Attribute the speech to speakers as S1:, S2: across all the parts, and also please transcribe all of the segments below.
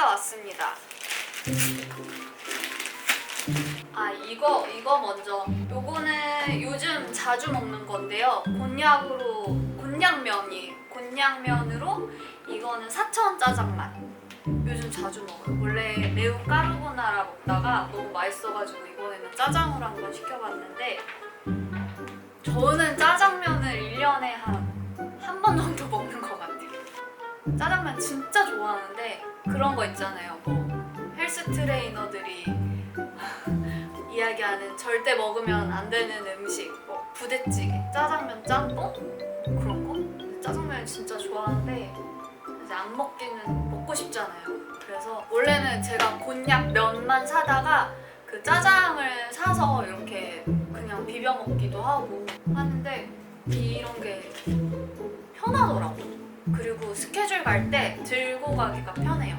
S1: 찌개가 왔습니다. 아 이거 이거 먼저. 요거는 요즘 자주 먹는 건데요. 곤약으로 곤약면이 곤약면으로 이거는 사천 짜장맛 요즘 자주 먹어요. 원래 매운 까르보나라 먹다가 너무 맛있어가지고 이번에는 짜장으로 한번 시켜봤는데 저는 짜장 짜장면 진짜 좋아하는데 그런 거 있잖아요 뭐 헬스 트레이너들이 이야기하는 절대 먹으면 안 되는 음식, 뭐 부대찌개, 짜장면, 짬뽕 그런 거. 짜장면 진짜 좋아하는데 이제 안 먹기는 먹고 싶잖아요. 그래서 원래는 제가 곤약 면만 사다가 그 짜장을 사서 이렇게 그냥 비벼 먹기도 하고 하는데 이런 게 스케줄 갈 때 들고 가기가 편해요.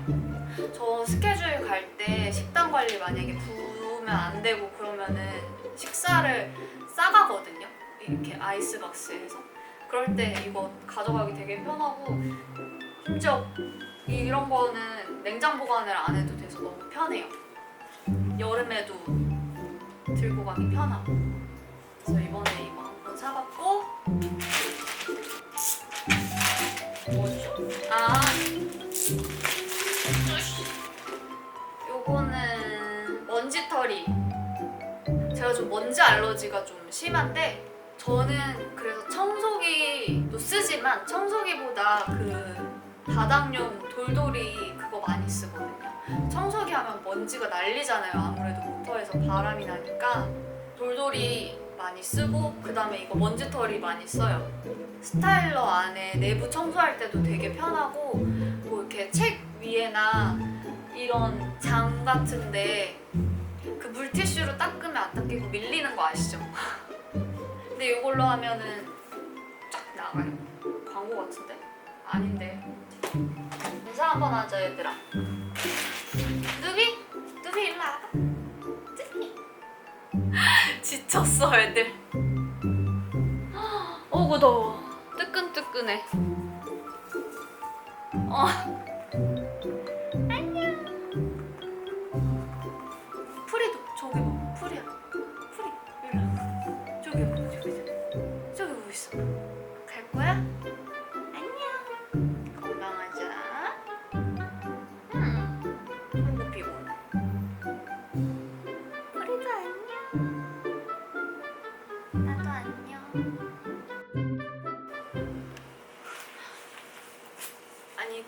S1: 저 스케줄 갈 때 식단 관리 만약에 부으면 안 되고 그러면은 식사를 싸가거든요. 이렇게 아이스박스에서. 그럴 때 이거 가져가기 되게 편하고 심지어 이런 거는 냉장 보관을 안 해도 돼서 너무 편해요. 여름에도 들고 가기 편하고. 그래서 이번에 이거 알러지가 좀 심한데 저는 그래서 청소기도 쓰지만 청소기보다 그 바닥용 돌돌이 그거 많이 쓰거든요. 청소기 하면 먼지가 날리잖아요. 아무래도 모터에서 바람이 나니까 돌돌이 많이 쓰고 그 다음에 이거 먼지털이 많이 써요. 스타일러 안에 내부 청소할 때도 되게 편하고 뭐 이렇게 책 위에나 이런 장 같은데 그 물티슈로 닦으면 안 닦이고 밀리는 거 아시죠? 근데 이걸로 하면은 쫙 나가요. 광고 같은데? 아닌데. 인사 한번 하자 얘들아. 누비? 누비 일로 와봐. 누비. 지쳤어 애들. 어구 더워. 뜨끈뜨끈해. 어.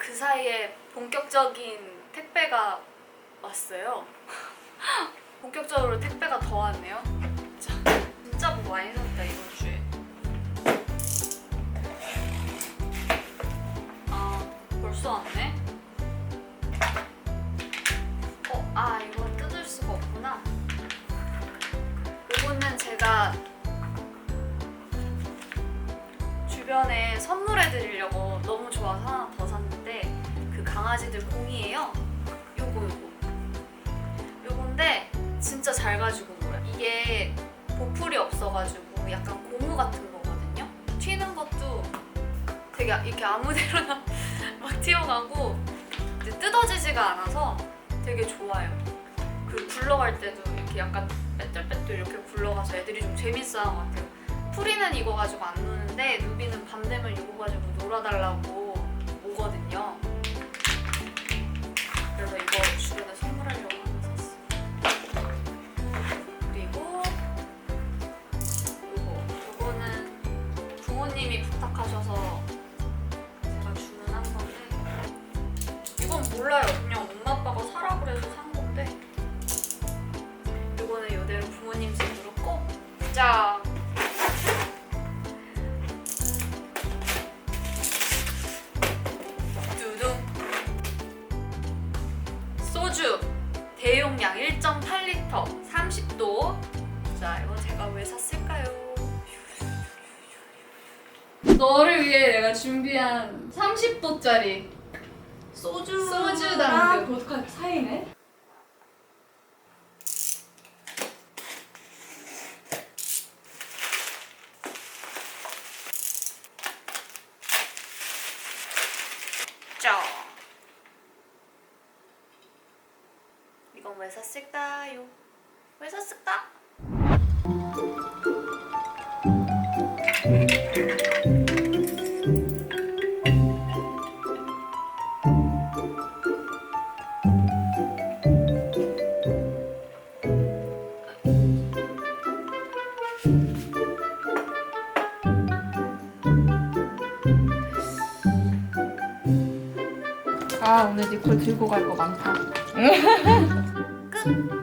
S1: 그 사이에 본격적인 택배가 왔어요. 본격적으로 택배가 더 왔네요. 자, 진짜 뭐 많이 샀다 이번 주에. 아, 벌써 왔네. 어, 아 이거 뜯을 수가 없구나. 이거는 제가 주변에 선물해 드리려고 너무 좋아서 강아지들 공이에요. 요거 요거. 요건데 진짜 잘 가지고 놀아요. 이게 보풀이 없어가지고 약간 고무 같은 거거든요. 튀는 것도 되게 이렇게 아무데로나 막 튀어가고 뜯어지지가 않아서 되게 좋아요. 그 굴러갈 때도 이렇게 약간 빼뚤빼뚤 이렇게 굴러가서 애들이 좀 재밌어하는 것 같아요. 프리는 이거 가지고 안 노는데 루비는 밤 되면 이거 가지고 놀아달라고 오거든요. 몰라요. 그냥 엄마 아빠가 사라 그래서 산 건데. 이거는 이대로 부모님 집으로 꼭 자. 두둥. 소주. 대용량 1.8리터. 30도. 자 이거 제가 왜 샀을까요? 너를 위해 내가 준비한 30도짜리
S2: 소주 보드카 차이네.
S1: 자 이건 왜 샀을까요? 왜 샀을까?
S2: 아 오늘 니콜 들고 갈 거 많다.
S1: 끝!